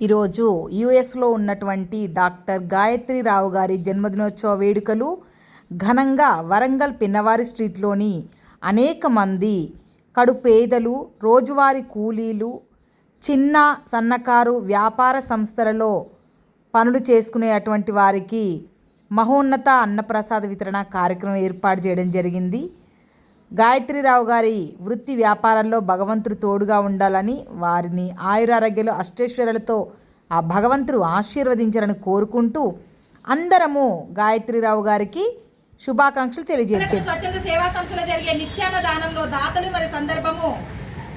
ఈరోజు యుఎస్లో ఉన్నటువంటి డాక్టర్ గాయత్రి రావు గారి జన్మదినోత్సవ వేడుకలు ఘనంగా వరంగల్ పిన్నవారి స్ట్రీట్లోని అనేక మంది కడు పేదలు రోజువారీ కూలీలు చిన్న సన్నకారు వ్యాపార సంస్థలలో పనులు చేసుకునేటువంటి వారికి మహోన్నత అన్నప్రసాద వితరణ కార్యక్రమం ఏర్పాటు చేయడం జరిగింది. గాయత్రిరావు గారి వృత్తి వ్యాపారంలో భగవంతుడు తోడుగా ఉండాలని వారిని ఆయురారోగ్యాలు అష్టేశ్వరులతో ఆ భగవంతుడు ఆశీర్వదించాలని కోరుకుంటూ అందరము గాయత్రిరావు గారికి శుభాకాంక్షలు తెలియజేస్తాం. స్వచ్ఛంద సేవా సంస్థలో జరిగే నిత్యాన్న దానంలో దాతలు మరి సందర్భము.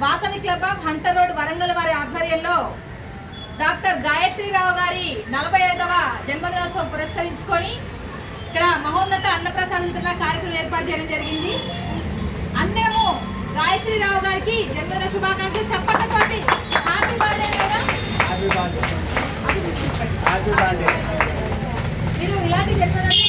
Vasavi club of hunter road Warangal వారి ఆధ్వర్యంలో డాక్టర్ గాయత్రిరావు గారి నలభై ఐదవ జన్మదినోత్సవం పురస్కరించుకొని ఇక్కడ మహోన్నత అన్నప్రసాద కార్యక్రమం ఏర్పాటు చేయడం జరిగింది. అన్నేమో గాయత్రిరావు గారికి జన్మదిన శుభాకాంక్షలు చెప్పండి హ్యాపీ బర్త్డే మేడం మీరు ఇలాంటి జన్మదినం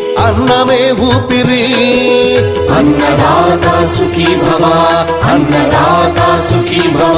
అన్నమే ఊపిరి. అన్నదాత సుఖీ భవ అన్నదాత సుఖీ భవ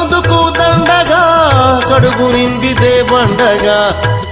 కడుపు నిండితే పండగా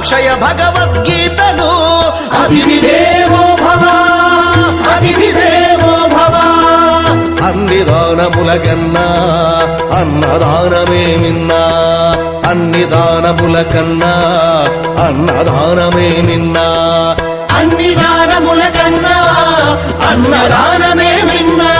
అక్షయ భగవద్గీతను. అతిథి భవ అతిథి భవ. అన్ని దానములకన్నా అన్నదానమే మిన్నా అన్ని దానముల కన్నా అన్నదానమే నిన్నా అన్ని దానముల కన్నా అన్నదానమే మిన్నా